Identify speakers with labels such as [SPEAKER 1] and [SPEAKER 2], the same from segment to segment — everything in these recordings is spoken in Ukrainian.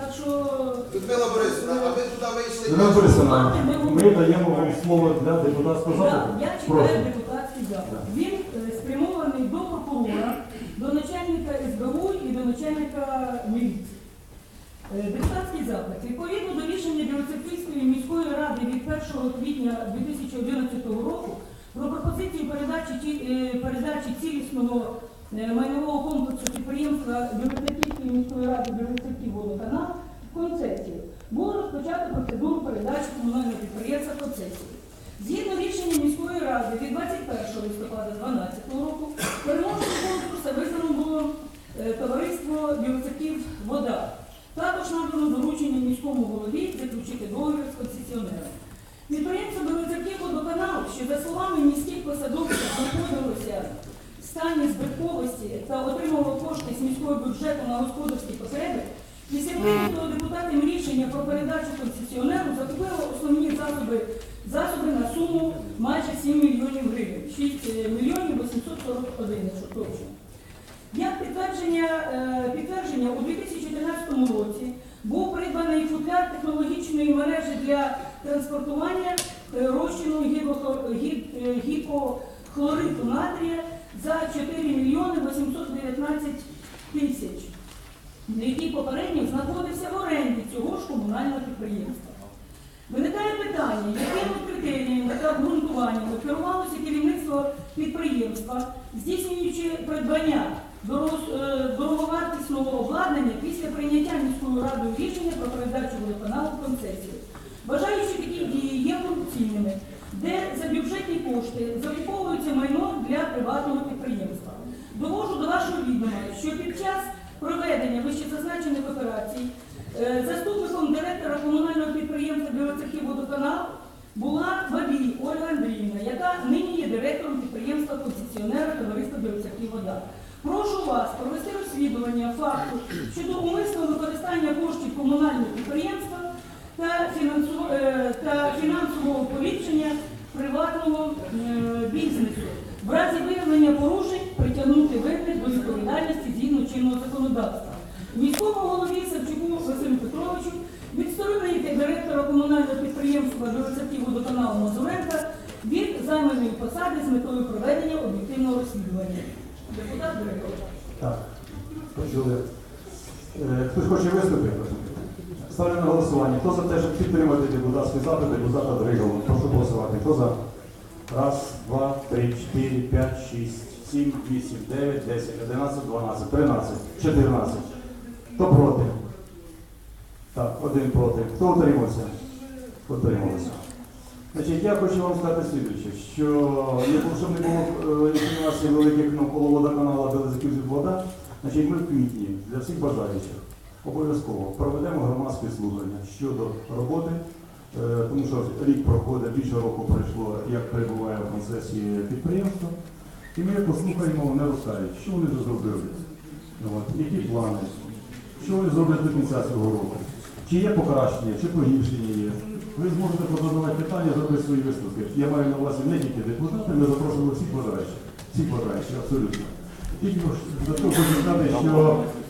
[SPEAKER 1] Так що
[SPEAKER 2] Людмила Борисівна, а ви туди вийшли?
[SPEAKER 3] Людмила Борисовна, ми даємо вам слово для депутатського запиту.
[SPEAKER 1] я
[SPEAKER 3] Прошу.
[SPEAKER 1] читаю депутатський запит. Він е, спрямований до прокурора, до начальника СБУ і до начальника міліції. Е, Депутатський запит. Відповідно до рішення Білоцерківської міської ради від 1 квітня 2011 року про пропозицію передачі, ті- е, передачі цілісного майнового комплексу підприємства Білоцерківської міської ради Білоцерків водоканал концесію було розпочато процедуру передачі комунального підприємства в концесію. Згідно рішення міської ради від 21 листопада 2012 року, переможцем конкурсу визнано було е, товариство Білоцерків Вода. Також надано доручення міському голові заключити договір з концесіонером. Підприємство Білоцерків водоканал, що за словами міських в стані збитковості та отримувало кошти з міського бюджету на господарські потреби, після прийнятого депутатам рішення про передачу концесіонеру закупило основні засоби, засоби на суму майже 7 мільйонів гривень, 6 мільйонів 841, якщо точно. Як підтвердження, е, підтвердження у 2014 році був придбаний футляр технологічної мережі для транспортування е, розчину гідрохлор- е, гіпохлориту натрія за 4 мільйони 819 тисяч, який попередньо знаходився в оренді цього ж комунального підприємства. Виникає питання, якими критеріями та обґрунтуваннями керувалося керівництво підприємства, здійснюючи придбання е, дороговартісного обладнання після прийняття міською радою рішення про передачу водоканалу в концесію. Вважаючи такі дії є корупційними, де за бюджетні кошти майно для приватного підприємства. Довожу до вашого відома, що під час проведення вищезазначених операцій е, заступником директора комунального підприємства Білоцерків водоканал була Бабій Ольга Андріївна, яка нині є директором підприємства концесіонера товариства Білоцерків вода. Прошу вас провести розслідування факту щодо умисного використання коштів комунального підприємства та, е, фінансового поліпшення приватного е, бізнесу. В разі виявлення порушень притягнути винних до відповідальності згідно чинного законодавства. Міському голові Савчуку Василю Петровичу відсторонити директора комунального підприємства Білоцерків водоканалу Мазуренка від займаної посади з метою проведення об'єктивного розслідування. Депутат директор.
[SPEAKER 3] Так, почули. Е, Хтось хоче виступити? Ставлю на голосування. Хто за те, щоб підтримати депутатський запит, депутата Дригову? Прошу голосувати. Хто за? Раз, два, три, чотири, п'ять, шість, сім, вісім, дев'ять, десять, одинадцять, дванадцять, тринадцять, чотирнадцять. Хто проти? Так, один проти. Хто утримався? Утрималися. Значить, я хочу вам сказати слідуюче, що щоб не було е, інформації великих навколо водоканалу Белезаківських вода, значить ми в квітні для всіх бажаючих обов'язково проведемо громадське слухання щодо роботи, е, тому що рік проходить, більше року пройшло, як перебуває в концесії підприємство. І ми послухаємо, вони розкажуть, що вони зробили, от, які плани, що вони зроблять до кінця цього року, чи є покращення, чи погіршення є. Ви зможете позадавати питання, зробити свої висновки. Я маю на увазі не тільки депутати, ми запрошували всіх бажаючих. Всіх бажаючих, абсолютно. Тільки за того сказати, що е, е,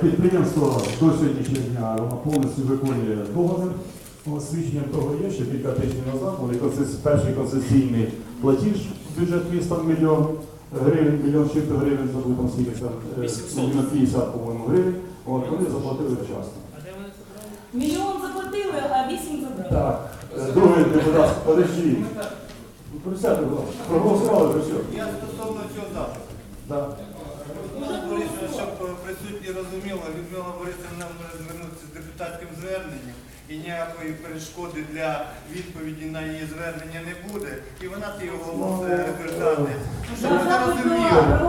[SPEAKER 3] підприємство до сьогоднішнього дня воно повністю виконує договір. Свідченням того є, що кілька тижнів назад перший концесійний платіж в бюджет міста мільйон гривень, мільйон чисто гривень, забув там скільки там, е, 50, по-моєму, гривень. От, вони заплатили вчасно.
[SPEAKER 1] Мільйон заплатили, а вісім забрали.
[SPEAKER 3] Так, е, другий депутат, подожди. Ну, будь ласка. проголосували вже все.
[SPEAKER 2] Я стосовно цього запиту.
[SPEAKER 3] Так.
[SPEAKER 2] Людмила Борисівна, щоб е, присутні розуміли, Людмила Борисовна може звернутися з депутатським зверненням і ніякої перешкоди для відповіді на її звернення не буде. І вона ті його результати. Ну, щоб
[SPEAKER 1] вона
[SPEAKER 3] розуміла.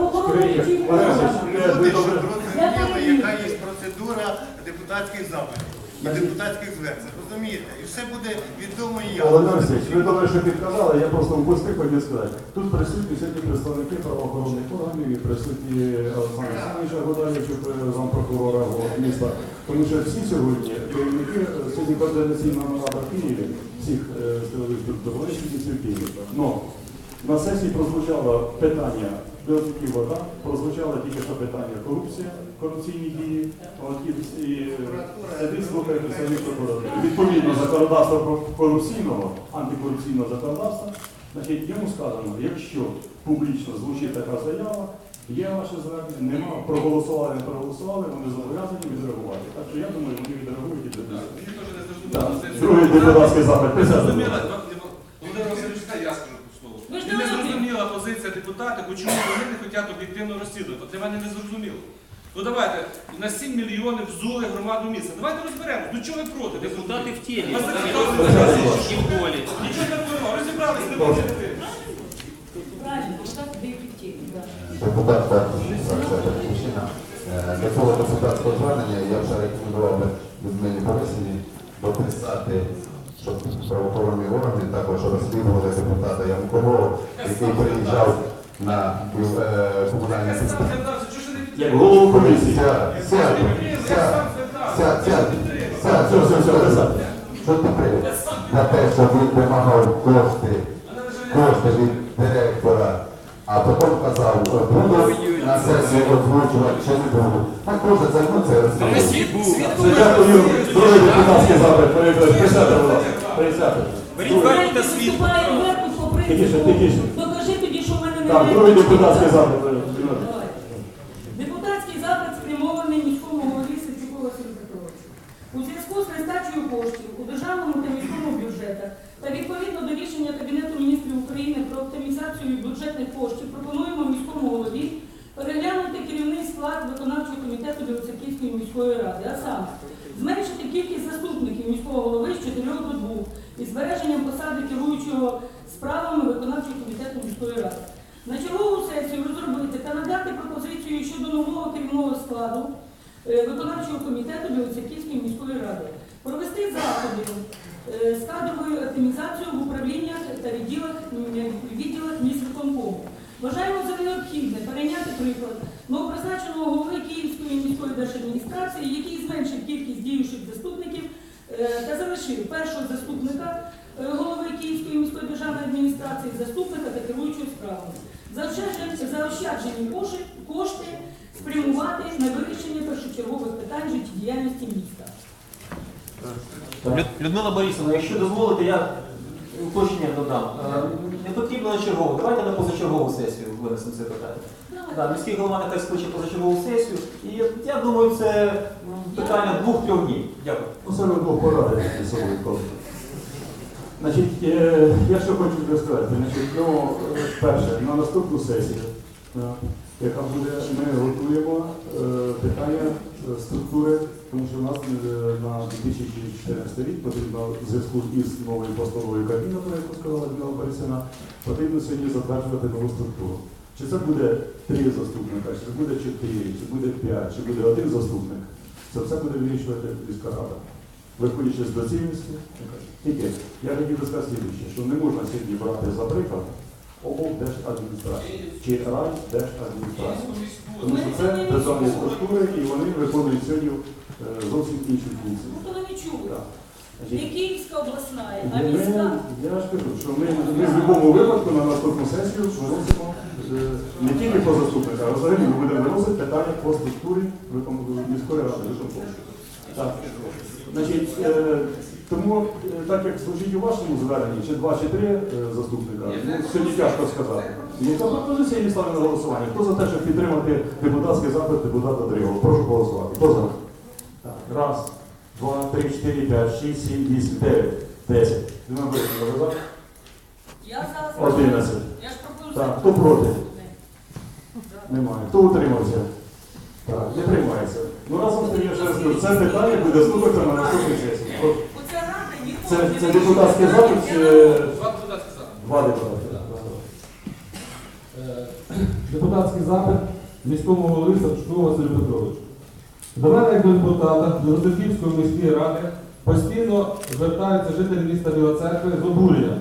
[SPEAKER 2] Люди, щоб розуміли, яка є процедура депутатських запитів і депутатських звернень. Розумієте? І все буде відомо і
[SPEAKER 3] Володимир
[SPEAKER 2] ясно.
[SPEAKER 3] Васильович, ви добре, що підказали, я просто в гости хотів сказати. Тут присутні сьогодні представники правоохоронних органів і присутні Олександр Олександровича Годаєвича, зампрокурора міста. Тому що всі сьогодні керівники е, сьогодні координаційна нарада в Києві, всіх е, вони сьогодні всі в Києві. Но на сесії прозвучало питання Білоцерків вода, прозвучало тільки що питання корупція, корупційні дії. І, і сидить, слухаєтеся від прокуратури. Відповідно законодавства корупційного, антикорупційного законодавства, значить, йому сказано, якщо публічно звучить така заява, є ваше звернення, нема, проголосували, не проголосували, вони зобов'язані відреагувати. Так що я думаю, вони відреагують і
[SPEAKER 4] зрозуміло.
[SPEAKER 3] Другий депутатський запит. Присядьте, будь
[SPEAKER 4] Зрозуміла,
[SPEAKER 3] ласка.
[SPEAKER 4] Володимир Васильович, хай я скажу по слову.
[SPEAKER 1] Ви ж
[SPEAKER 4] Мені не
[SPEAKER 1] не розумієте.
[SPEAKER 4] зрозуміла позиція депутатів, бо чому вони не хочуть об'єктивно розслідувати. От Для мене не зрозуміло. Ну давайте, на 7 мільйонів взули громаду міста. Давайте розберемось. Ну чого ви проти?
[SPEAKER 5] Депутати в тілі,
[SPEAKER 4] Вас
[SPEAKER 5] не в полі.
[SPEAKER 4] Нічого не впливало, розібрались, не будете.
[SPEAKER 1] Правильно, депутат деякі в тілі, так.
[SPEAKER 6] Депутат також фракція Батьківщина. Е, Для цього депутатського звернення я вже рекомендував Людмилі Борисівні дописати, щоб правоохоронні органи також розслідували депутата Янкового, який приїжджав на комунальне
[SPEAKER 3] Як голову комісії.
[SPEAKER 6] Сядь, сядь, сядь, сядь, сядь, сядь,
[SPEAKER 3] Все, все, все.
[SPEAKER 6] Що ти? На те, що він вимагав кошти, кошти від директора, а потім казав, буду на сесії озвучувати чи не буду. Так може займутися розслідуванням.
[SPEAKER 3] Все, дякую. Другий депутатський запит. Присядьте, будь ласка. Присядьте.
[SPEAKER 5] Беріть карту світ.
[SPEAKER 3] Тихіше, тихіше.
[SPEAKER 1] Докажи тоді, що в мене не
[SPEAKER 3] Так, другий депутатський запит.
[SPEAKER 1] Давай. Депутатський запит спрямований міському голові Сергію Василю Петровичу. У зв'язку з нестачею коштів у державному та міському бюджетах та відповідно до рішення Кабінету міністрів України про оптимізацію бюджетних коштів пропонуємо міському голові переглянути керівний склад виконавчого комітету Білоцерківської міської ради, а саме зменшити кількість заступників міського голови з 4 до 2 із збереженням посади керуючого справами виконавчого комітету міської ради. На чергову сесію розробити та надати пропозицію щодо нового керівного складу е, виконавчого комітету Білоцерківської міської ради, провести заходи е, з кадровою оптимізацією в управліннях та відділах, відділах міськвиконкому. Вважаємо за необхідне перейняти приклад новопризначеного голови Київської міської держадміністрації, який зменшив кількість діючих заступників е, та залишив першого заступника е, голови Київської міської державної адміністрації, заступника та керуючого. Заощаджені- Заощаджені кошти спрямувати на вирішення першочергових питань життєдіяльності міста.
[SPEAKER 5] Лю- Людмила Борисовна, якщо дозволите, я уточнення додам. Е, Не потрібно на чергову. Давайте на позачергову сесію винесемо це питання. Да, міський голова нехай скличе позачергову сесію. І я думаю, це питання двох-трьох днів. Дякую.
[SPEAKER 3] Ну, двох порадите між собою. Значить, е, я що хочу розказати. Значить, ну, е, перше, на наступну сесію, яка буде, ми готуємо е, питання е, структури, тому що у нас е, на 2014 рік потрібно в зв'язку із новою постановою Кабміну, про яку сказала Людмила Борисівна, потрібно сьогодні затверджувати нову структуру. Чи це буде три заступника, чи буде чотири, чи буде п'ять, чи буде один заступник. Це все буде вирішувати міська рада. Виходячи з доцільності, тільки я хотів би сказати що не можна сьогодні брати за приклад облдержадміністрацію чи райдержадміністрацію. Тому що це державні структури і вони виконують сьогодні е, зовсім інші функції.
[SPEAKER 1] Ну, то не чули.
[SPEAKER 3] Так.
[SPEAKER 1] Не Київська обласна, а
[SPEAKER 3] ми-
[SPEAKER 1] міська.
[SPEAKER 3] Я ж кажу, що ми, ми в будь-якому випадку на наступну сесію виносимо е, не тільки по заступника, а взагалі ми будемо виносити питання по структурі викон- міської ради. виконкому. Так. Значить, е, тому, е, так як звучить у вашому зверненні, чи два, чи три е, заступника, ну, сьогодні тяжко сказати. Яка пропозиція її ставлю на голосування? Хто за те, щоб підтримати депутатський запит депутата Дригова? Прошу голосувати. Хто за? Так. Раз, два, три, чотири, п'ять, шість, сім, вісім, дев'ять, десять. Дмитро Борисович, ви за?
[SPEAKER 1] Я зараз.
[SPEAKER 3] Одинадцять.
[SPEAKER 1] Я ж пропоную.
[SPEAKER 3] Так, хто проти? Немає. Хто утримався? Так, не приймається. Ну разом з тим, я ще раз кажу, це питання буде слухати на наступній сесії. От
[SPEAKER 1] Оця рада ніколи
[SPEAKER 3] Це, це депутатський запит.
[SPEAKER 4] Два депутатські за.
[SPEAKER 3] два депутати?
[SPEAKER 7] Депутатський запит міському голові Савчуку Василю Петровичу. До мене, як до депутата Білоцерківської міської ради, постійно звертаються жителі міста Біла Церкви з обуренням,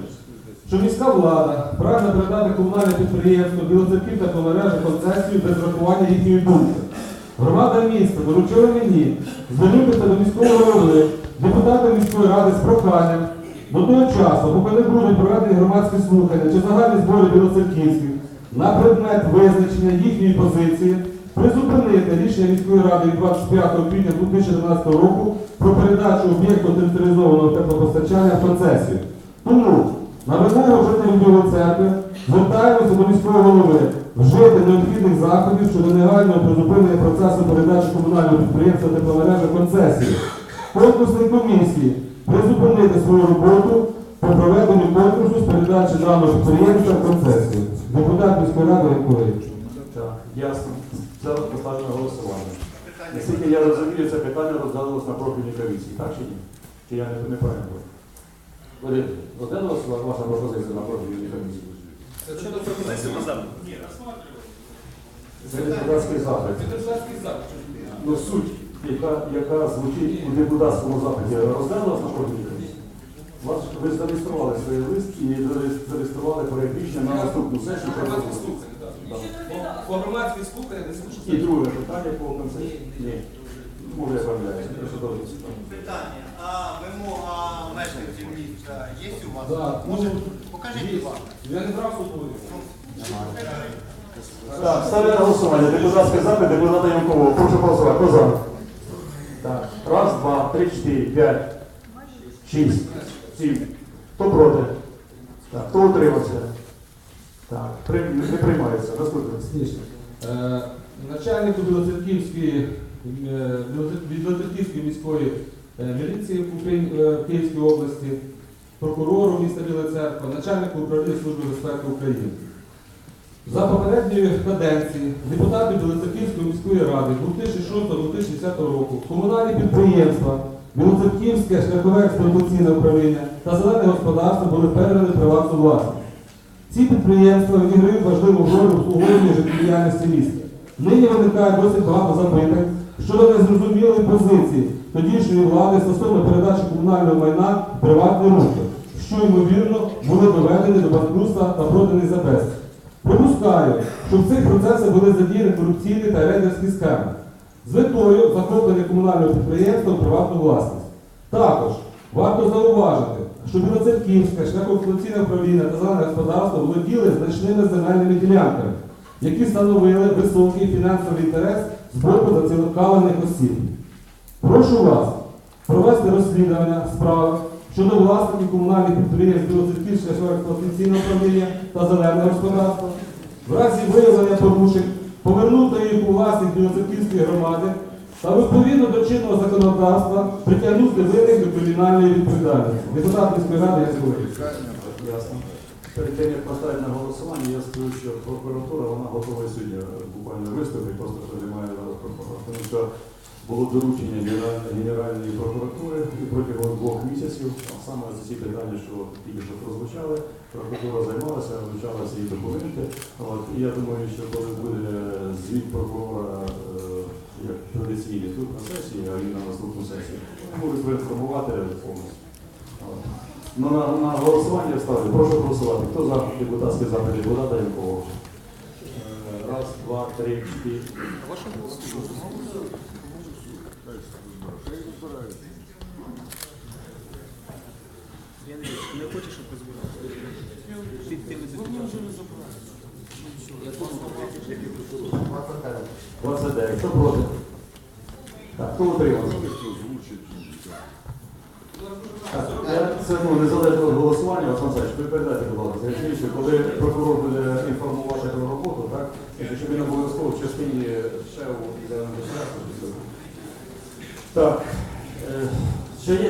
[SPEAKER 7] що міська влада прагне передати комунальне підприємство Білоцерків та мережі концесію без врахування їхньої думки. Громада міста доручила мені звернутися до міського голови, депутата міської ради з проханням до того часу, поки не будуть проведені громадські слухання чи загальні збори білоцерківських, на предмет визначення їхньої позиції призупинити рішення міської ради від 25 квітня 2011 року про передачу об'єкту територіалізованого теплопостачання в концесію. Тому на вимогу жителів Білої церкви звертаємося до міського голови вжити необхідних заходів щодо негайного призупинення процесу передачі комунального підприємства тепломережа концесії. Конкурсної комісії призупинити свою роботу по проведенню конкурсу з передачі даного підприємства в концесію. Депутат міської ради Янкович.
[SPEAKER 3] Так, ясно. Це поставлено голосування. Наскільки я розумію, це питання розглядалось на профільній комісії, так чи ні? Чи я не, не правильно? Валерій, розглядалась ва- ваша пропозиція на профільній комісії?
[SPEAKER 4] Щодо пропозиції на землю.
[SPEAKER 3] Це депутатський запит.
[SPEAKER 4] Це депутатський запит.
[SPEAKER 3] Ну, суть, яка, яка звучить у депутатському запиті, розглядалась на профільній? Вас, ви зареєстрували свій лист і зареєстрували проєкт рішення на наступну сесію.
[SPEAKER 4] Громадські слухання, так. По- По громадських слуханнях не
[SPEAKER 3] І друге питання по концесії. Ні. Може, я помиляюся. Це що дуже цікаво.
[SPEAKER 2] Питання, а вимога мешканців міста є у вас?
[SPEAKER 7] Так,
[SPEAKER 2] Може,
[SPEAKER 7] ну,
[SPEAKER 2] покажіть, будь ласка.
[SPEAKER 7] Я не брав супою.
[SPEAKER 3] Так, ставлю на голосування. Депутатський запит, депутата Янкового. Прошу голосувати. Хто за? Так. Раз, два, три, чотири, п'ять, шість, сім. Хто проти? Так. Хто утримався? Так. Не приймається. Наступне.
[SPEAKER 7] Е, Начальнику Білоцерківської е, Білоцер- Білоцерківської міської е, міліції в е, Київській області, прокурору міста Біла Церква, начальнику управління Служби безпеки України. За попередньої каденції депутати Білоцерківської міської ради 2006-2010 року комунальні підприємства, Білоцерківське шляхове експлуатаційне управління та зелене господарство були передані приватну власність. Ці підприємства відіграють важливу роль у життєдіяльності міста. Нині виникає досить багато запитань щодо незрозумілої позиції тодішньої влади стосовно передачі комунального майна в приватні руки, що ймовірно були доведені до банкрутства та продані за безцінь. Припускаю, що в цих процесах були задіяні корупційні та рейдерські схеми з метою захоплення комунального підприємства в приватну власність. Також варто зауважити, що Білоцерківське шляхоексплуатаційне управління та зелене господарство володіли значними земельними ділянками, які становили високий фінансовий інтерес з боку зацікавлених осіб. Прошу вас провести розслідування справи щодо власників комунальних підприємств Білоцерківське експлуатаційне управління та зелене господарство. В разі виявлення порушень повернути їх у власність Білоцерківської громади та відповідно до чинного законодавства притягнути винних до кримінальної відповідальності. Депутат міської ради я
[SPEAKER 3] Ясно. Перед тим, як поставити на голосування, я скажу, що прокуратура вона готова сьогодні е, буквально виступити, просто немає зараз прокурора. Тому що було доручення Генеральної- прокуратури і протягом двох місяців, а саме за ці питання, що тільки що прозвучали, прокуратура займалася, вивчала ці документи. От, і я думаю, що коли буде звіт прокурора е, як традиційний тут на сесії, а і на наступну сесію, можуть проінформувати повністю. Ну, на, на голосування ставлю. Прошу голосувати. Хто за депутатський запит депутата Янкового? Е, Раз, два, три, чотири. Двадцять дев'ять. Хто проти? Так, хто утримався? Так, це ну, незалежно від голосування, Олександр Савич, ви передайте, будь ласка, що коли прокурор буде інформувати про роботу, так, Якщо він обов'язково в частині ще у Так, ще є